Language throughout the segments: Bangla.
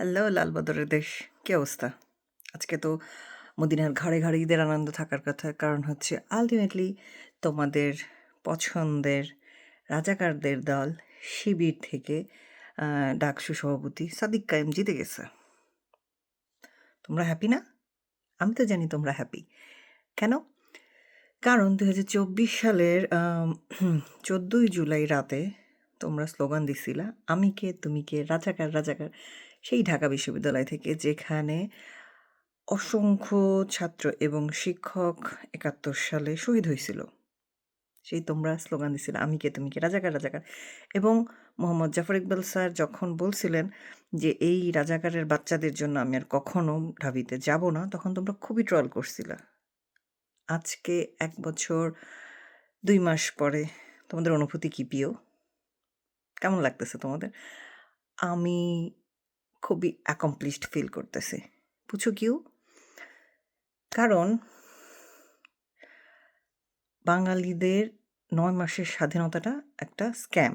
হ্যালো, লালবদরের দেশ। কী অবস্থা? আজকে তো মদিনার ঘাড়ে ঘাড়ে ঈদের আনন্দ থাকার কথা, কারণ হচ্ছে আলটিমেটলি তোমাদের পছন্দের রাজাকারদের দল শিবির থেকে ডাকসু সভাপতি সাদিক কায়েম জিতে গেছে। তোমরা হ্যাপি না? আমি তো জানি তোমরা হ্যাপি কেন? কারণ দু হাজার চব্বিশ সালের চোদ্দোই জুলাই রাতে তোমরা স্লোগান দিছিলা, আমি কে, তুমি কে, রাজাকার রাজাকার। সেই ঢাকা বিশ্ববিদ্যালয় থেকে যেখানে অসংখ্য ছাত্র এবং শিক্ষক একাত্তর সালে শহীদ হয়েছিল। সেই তোমরা স্লোগান দিছিলে, আমি কে, তুমি কে? রাজাকার রাজাকার। এবং মোহাম্মদ জাফর ইকবাল স্যার যখন বলছিলেন যে, এই রাজাকারের বাচ্চাদের জন্য আমি আর কখনো ঢাবিতে যাব না, তখন তোমরা খুবই ট্রল করছিলা। আজকে এক বছর, দুই মাস পরে তোমাদের অনুভূতি কি প্রিয়? কেমন লাগতেছে তোমাদের? আমি খুবই অ্যাকমপ্লিশড ফিল করতেছি। বুঝো কিউ? কারণ বাঙালিদের নয় মাসের স্বাধীনতাটা একটা স্ক্যাম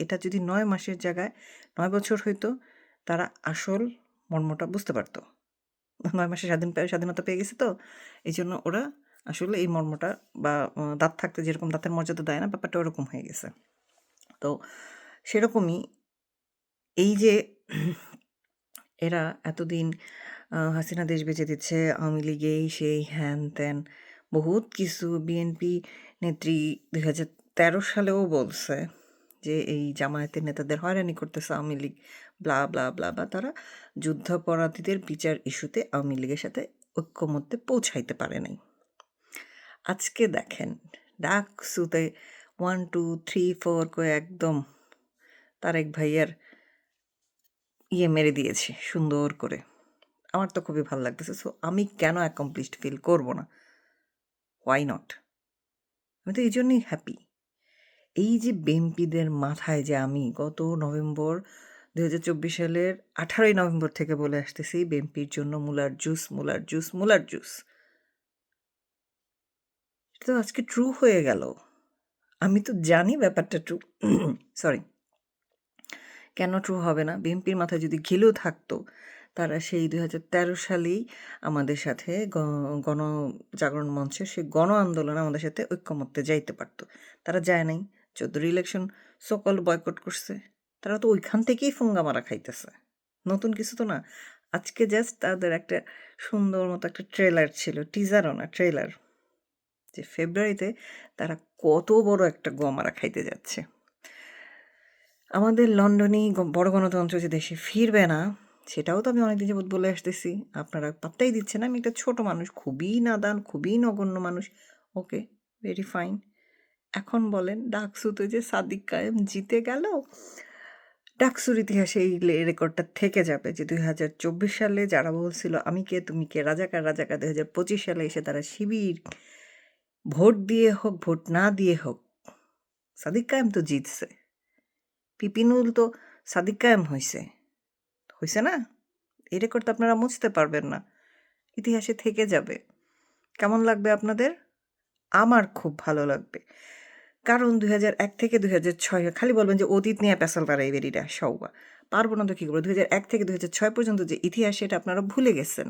এটা যদি নয় মাসের জায়গায় নয় বছর হইতো, তারা আসল মর্মটা বুঝতে পারতো। নয় মাসে স্বাধীন স্বাধীনতা পেয়ে গেছে তো এই জন্য ওরা আসলে এই মর্মটা বা দাঁত থাকতে যেরকম দাঁতের মর্যাদা দেয় না, ব্যাপারটা ওরকম হয়ে গেছে। তো সেরকমই এই যে এরা এতদিন হাসিনা দেশ বেঁচে দিচ্ছে, আওয়ামী লীগেই সেই হ্যান ত্যান। বহুত কিছু বিএনপি নেত্রী দুই হাজার তেরো সালেও বলছে যে, এই জামায়াতের নেতাদের হয়রানি করতেছে Awami League. Blah blah blah, বা তারা যুদ্ধাপরাধীদের বিচার ইস্যুতে আওয়ামী লীগের সাথে ঐক্যমত্যে পৌঁছাইতে পারে নাই। আজকে দেখেন ডাক সুতে ওয়ান টু থ্রি ফোর করে একদম তারেক ভাইয়ার ইয়ে মেরে দিয়েছে, সুন্দর করে। আমার তো খুবই ভালো লাগতেছে। সো আমি কেন অ্যাকমপ্লিশড ফিল করব না? হোয়াই নট আমি তো এই জন্যই হ্যাপি এই যে বেম্পিদের মাথায় যে আমি গত নভেম্বর দু হাজার চব্বিশ সালের আঠারোই নভেম্বর থেকে বলে আসতেছি বেম্পির জন্য মুলার জুস মুলার জুস মুলার জুস তো আজকে ট্রু হয়ে গেল। আমি তো জানি ব্যাপারটা ট্রু সরি কেন ট্রু হবে না? বিএনপির মাথায় যদি ঘিলেও থাকতো, তারা সেই দুই হাজার তেরো সালেই আমাদের সাথে গ- গণজাগরণ মঞ্চে সেই গণ আন্দোলনে আমাদের সাথে ঐক্যমত্যে যাইতে পারতো। তারা যায় নাই। চোদ্দোর ইলেকশন সকল বয়কট করছে। তারা তো ওইখান থেকেই ফোঙ্গা মারা খাইতেছে। নতুন কিছু তো না। আজকে জাস্ট তাদের একটা সুন্দর মতো একটা ট্রেলার ছিল টিজারও না ট্রেলার যে ফেব্রুয়ারিতে তারা কত বড় একটা গমারা খাইতে যাচ্ছে। আমাদের লন্ডনেই বড় গণতন্ত্র যে দেশে ফিরবে না, সেটাও তো আমি অনেকদিন যাবত বলে আসতেছি। আপনারা পাত্তাই দিচ্ছেন আমি একটা ছোট মানুষ, খুবই নাদান, খুবই নগণ্য মানুষ। Okay, very fine. এখন বলেন, ডাকসুতে যে সাদিক কায়েম জিতে গেল, ডাকসুর ইতিহাসে এই রেকর্ডটা থেকে যাবে যে দুই হাজার চব্বিশ সালে যারা বলছিল, আমি কে, তুমি কে, রাজাকার রাজাকার দুই হাজার পঁচিশ সালে এসে তারা শিবির, ভোট দিয়ে হোক, ভোট না দিয়ে হোক, সাদিক কায়েম তো জিতছে। পিপিনুল তো সাদিক কায়েম হয়েছে হয়েছে না এই রেকর্ড তো আপনারা মুছতে পারবেন না ইতিহাসে থেকে যাবে কেমন লাগবে আপনাদের আমার খুব ভালো লাগবে কারণ দুই হাজার এক থেকে দুই হাজার ছয় খালি বলবেন যে অতীত নিয়ে পেশাল তারা বেরিটা সৌবা পারব না তো কী করব দুই হাজার এক থেকে দুই হাজার ছয় পর্যন্ত যে ইতিহাস সেটা আপনারা ভুলে গেছেন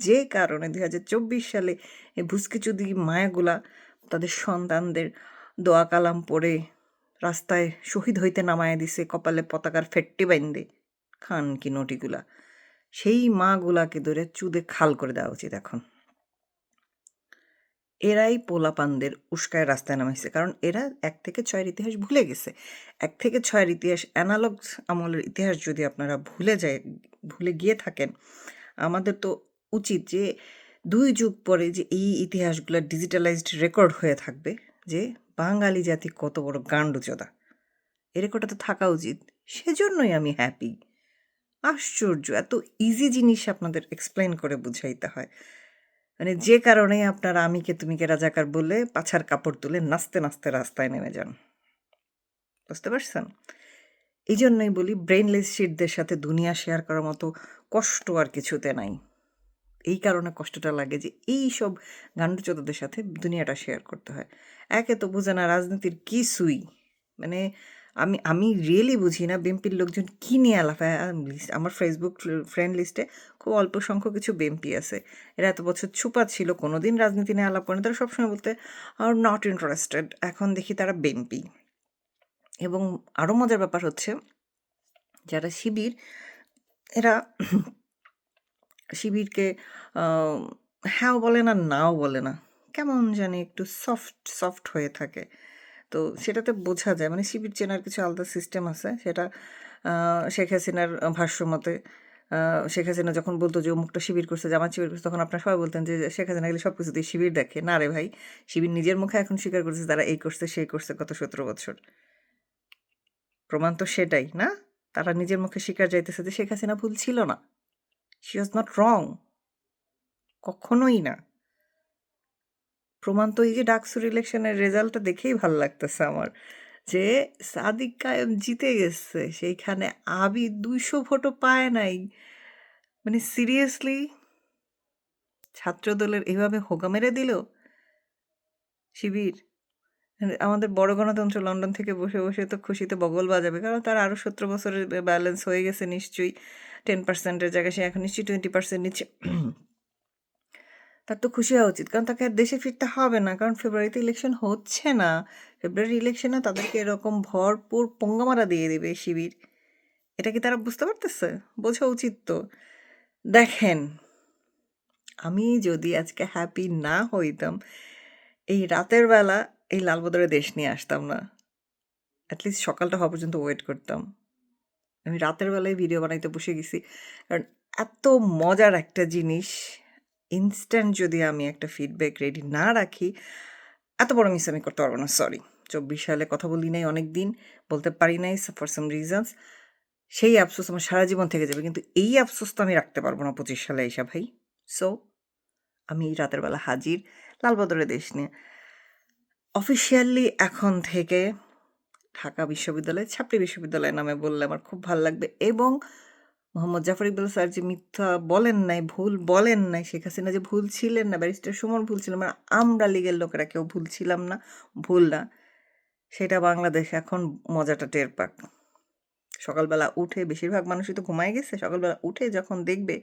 যে কারণে দুই হাজার চব্বিশ সালে এই ভুসকিচুদি, মায়াগুলা, তাদের সন্তানদের দোয়া কালাম পড়ে রাস্তায় শহীদ হইতে নামায় দিছে, কপালে পতাকার ফেট্টি বাইন্দে, খান কি নটিগুলা। সেই মাগুলাকে ধরে চুদে খাল করে দেওয়া উচিত এখন। এরাই পোলাপানদের উস্কায় রাস্তায় নামাইছে, কারণ এরা এক থেকে ছয়ের ইতিহাস ভুলে গেছে। এক থেকে ছয়ের ইতিহাস অ্যানালগ আমলের ইতিহাস যদি আপনারা ভুলে যায়, ভুলে গিয়ে থাকেন, আমাদের তো উচিত যে দুই যুগ পরে যে এই ইতিহাসগুলো ডিজিটালাইজড রেকর্ড হয়ে থাকবে যে বাঙালি জাতি কত বড় গান্ডুচোদা এ রেকর্ডটা তো থাকা উচিত। সেজন্যই আমি হ্যাপি আশ্চর্য, এত ইজি জিনিস আপনাদের এক্সপ্লেন করে বুঝাইতে হয়। মানে যে কারণে আপনারা আমিকে তুমিকে রাজাকার বলে পাছার কাপড় তুলে নাচতে নাচতে রাস্তায় নেমে যান। বুঝতে পারছেন? এই জন্যই বলি ব্রেনলেস শিটদের সাথে দুনিয়া শেয়ার করার মতো কষ্ট আর কিছুতে নাই। এই কারণে কষ্টটা লাগে যে এই সব গান্ডুচোদাদের সাথে দুনিয়াটা শেয়ার করতে হয়। একে তো বোঝে না রাজনীতির কিছুই। মানে আমি আমি রিয়েলি বুঝি না বিএনপির লোকজন কী নিয়ে আলাপায় আমার ফেসবুক ফ্রেন্ড লিস্টে খুব অল্প সংখ্যক কিছু বিএনপি আছে। এরা এত বছর ছুপা ছিল কোনো দিন রাজনীতি নিয়ে আলাপ করেন। তারা সবসময় বলতে আর নট ইন্টারেস্টেড এখন দেখি তারা বিএনপি। এবং আরও মজার ব্যাপার হচ্ছে, যারা শিবির, এরা শিবিরকে হ্যাঁও বলে না, নাও বলে না। কেমন জানি একটু সফট সফট হয়ে থাকে। তো সেটাতে বোঝা যায় মানে শিবির চেনার কিছু আলাদা সিস্টেম আছে। সেটা শেখ হাসিনার ভাষ্য মতে শেখ হাসিনা যখন বলতো যে অমুকটা শিবির করছে, জামাত শিবির করছে, তখন আপনারা সবাই বলতেন যে শেখ হাসিনা গেলে সব কিছু দিয়ে শিবির দেখে। না রে ভাই, শিবির নিজের মুখে এখন স্বীকার করছে, তারা এই করছে, সেই করছে গত সতেরো বছর। প্রমাণ তো সেটাই, না? তারা নিজের মুখে স্বীকার যাইতেছে যে শেখ হাসিনা ভুল ছিল না। শি ওয়াজ নট রং কখনোই না। প্রমাণ তো এই যে ডাকসুর ইলেকশনের রেজাল্টটা দেখেই ভালো লাগতেছে আমার। যে সাদিক কায়েম জিতে গেছে, সেইখানে আবি দুইশো ভোটও পায় নাই। মানে সিরিয়াসলি ছাত্রদলের এভাবে হোগা মেরে দিল? শিবির? আমাদের বড় গণতন্ত্র লন্ডন থেকে বসে বসে তো খুশিতে বগল বাজাবে, কারণ তার আরও সতেরো বছরের ব্যালেন্স হয়ে গেছে নিশ্চয়ই। টেন পার্সেন্টের জায়গায় সে এখন নিশ্চয়ই টোয়েন্টি পার্সেন্ট নিচ্ছে। তার তো খুশি হওয়া উচিত। কারণ তাকে আর দেশে ফিরতে হবে না। কারণ ফেব্রুয়ারিতে ইলেকশন হচ্ছে না। ফেব্রুয়ারি ইলেকশনে তাদেরকে এরকম ভরপুর পঙ্গামারা দিয়ে দেবে শিবির। এটা কি তারা বুঝতে পারতেছে? বোঝা উচিত তো। দেখেন, আমি যদি আজকে হ্যাপি না হইতাম, এই রাতের বেলা এই লালবদরে দেশ নিয়ে আসতাম না। অ্যাটলিস্ট সকালটা হওয়া পর্যন্ত ওয়েট করতাম। আমি রাতের বেলায় ভিডিও বানাইতে বসে গেছি। কারণ এত মজার একটা জিনিস ইনস্ট্যান্ট যদি আমি একটা ফিডব্যাক রেডি না রাখি, এত বড় মিস আমি করতে পারব না সরি চব্বিশ সালে কথা বলি নাই অনেক দিন বলতে পারি নাই ফর সাম রিজনস সেই আফসোস আমার সারা জীবন থেকে যাবে, কিন্তু এই আফসোস তো আমি রাখতে পারব না পঁচিশ সালে এসা, ভাই। সো আমি রাতের বেলা হাজির লালবদরের দেশ নিয়ে। অফিসিয়ালি এখন থেকে ঢাকা বিশ্ববিদ্যালয় ছাত্রী বিশ্ববিদ্যালয় নামে বললে আমার খুব ভালো লাগবে এবং মোহাম্মদ জাফর ইকবাল স্যার যে মিথ্যা বলেন নাই, ভুল বলেন নাই, শেখ হাসিনা যে ভুল ছিলেন না, ব্যারিস্টার সুমন ভুল ছিলেন মানে আমরা লিগের লোকেরা কেউ ভুল ছিলাম না, ভুল না। সেটা বাংলাদেশ এখন মজাটা টের পাক। সকালবেলা উঠে বেশিরভাগ মানুষই তো ঘুমায় গেছে, সকালবেলা উঠে যখন দেখবে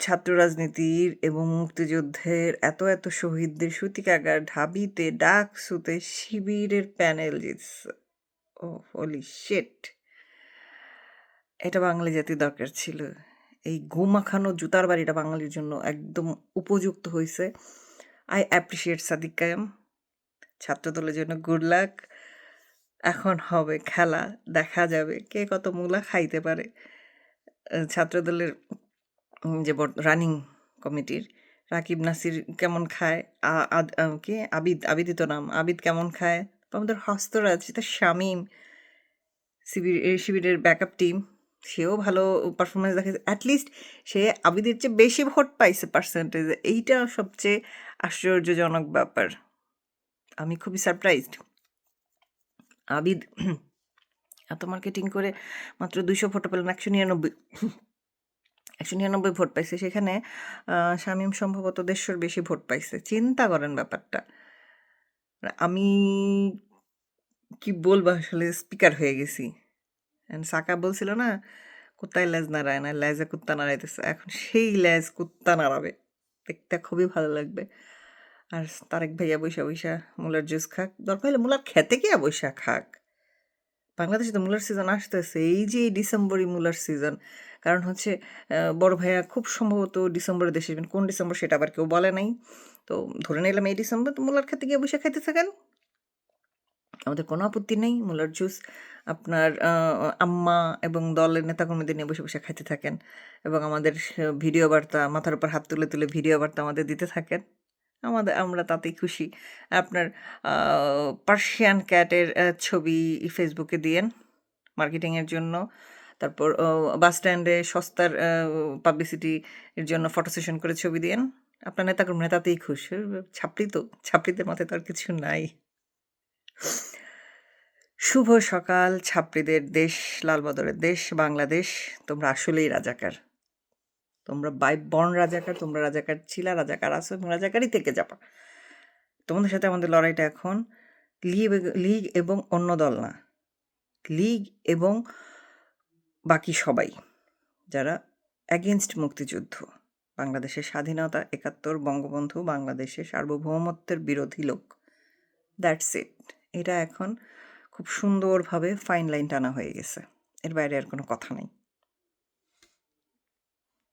ছাত্র রাজনীতির এবং মুক্তিযুদ্ধের এত এত শহীদদের সূতিকাগার ঢাবিতে, ডাক সুতে, শিবিরের প্যানেল ও হলি শেট এটা বাঙালি জাতির দরকার ছিল। এই গোমাখানো জুতার বাড়িটা বাঙালির জন্য একদম উপযুক্ত হয়েছে আই অ্যাপ্রিসিয়েট সাদিক কায়াম ছাত্রদলের জন্য গুড লাক এখন হবে খেলা দেখা যাবে কে কত মূলা খাইতে পারে। ছাত্রদলের যে রানিং কমিটির রাকিব নাসির কেমন খায়? আহ, আবিদ আবিদিত নাম। আবিদ কেমন খায়? আমাদের হস্তরাজ সেটা শামীম। শিবির শিবিরের ব্যাকআপ টিম সেও ভালো পারফরমেন্স দেখে অ্যাটলিস্ট সে আবিদের চেয়ে বেশি ভোট পাইছে পার্সেন্টেজে এইটা সবচেয়ে আশ্চর্যজনক ব্যাপার। আমি খুবই সারপ্রাইজড আবিদ এত মার্কেটিং করে মাত্র দুইশো ভোট পেলেন একশো নিরানব্বই। একশো নিরানব্বই ভোট পাইছে। সেখানে শামীম সম্ভবত দেড়শোর বেশি ভোট পাইছে। চিন্তা করেন ব্যাপারটা। মানে আমি কি বলব, আসলে স্পিকার হয়ে গেছি। সাকা বলছিল না, কুত্তায় লেজ নাড়ায় না, লেজে কুত্তা নাড়াইতেছে। এখন সেই লেজ কুত্তা নাড়াবে। দেখতে খুবই ভালো লাগবে। আর তারেক ভাইয়া বৈশা বৈশা, মুলার জুস খাক। দরকার হলে মুলার খেতে গিয়া বৈশা খাক। বাংলাদেশে তো মুলার সিজন আসতেছে, এই যে ডিসেম্বরই মুলার সিজন কারণ হচ্ছে বড় ভাইয়া খুব সম্ভবত ডিসেম্বরে দেশে কোন ডিসেম্বর সেটা আবার কেউ বলে নাই। তো ধরে নিলাম এই ডিসেম্বর, তো মুলার খেতে গিয়ে বসে খাইতে থাকেন আমাদের কোনো আপত্তি নেই। মুলার জুস আপনার আম্মা এবং দলের নেতাকর্মীদের নিয়ে বসে বসে খাইতে থাকেন এবং আমাদের ভিডিও বার্তা, মাথার উপর হাত তুলে তুলে ভিডিও বার্তা আমাদের দিতে থাকেন। আমাদের, আমরা তাতেই খুশি। আপনার পার্সিয়ান ক্যাটের ছবি ফেসবুকে দিয়েন মার্কেটিংয়ের জন্য। তারপর বাস স্ট্যান্ডে সস্তার পাবলিসিটি এর জন্য ফটো সেশন করে ছবি দিয়েন। আপনার নেতাকর্মী তাতেই খুশি। ছাপড়ি তো, ছাপড়িদের মাথায় তো আর কিছু নাই। শুভ সকাল, ছাত্রীদের দেশ, লালবদরের দেশ, বাংলাদেশ। তোমরা আসলেই রাজাকার। তোমরা বাই বর্ণ রাজাকার, তোমরা রাজাকার ছিলা, রাজাকার আসো এবং রাজাকারই থেকে যাবা। তোমাদের সাথে আমাদের লড়াইটা এখন লীগ লীগ এবং অন্য দল না। লীগ এবং বাকি সবাই, যারা অ্যাগেনস্ট মুক্তিযুদ্ধ। বাংলাদেশের স্বাধীনতা, একাত্তর, বঙ্গবন্ধু বাংলাদেশের সার্বভৌমত্বের বিরোধী লোক। দ্যাটস ইট এটা এখন খুব সুন্দরভাবে ফাইন লাইন টানা হয়ে গেছে। এর বাইরে আর কোনো কথা নেই।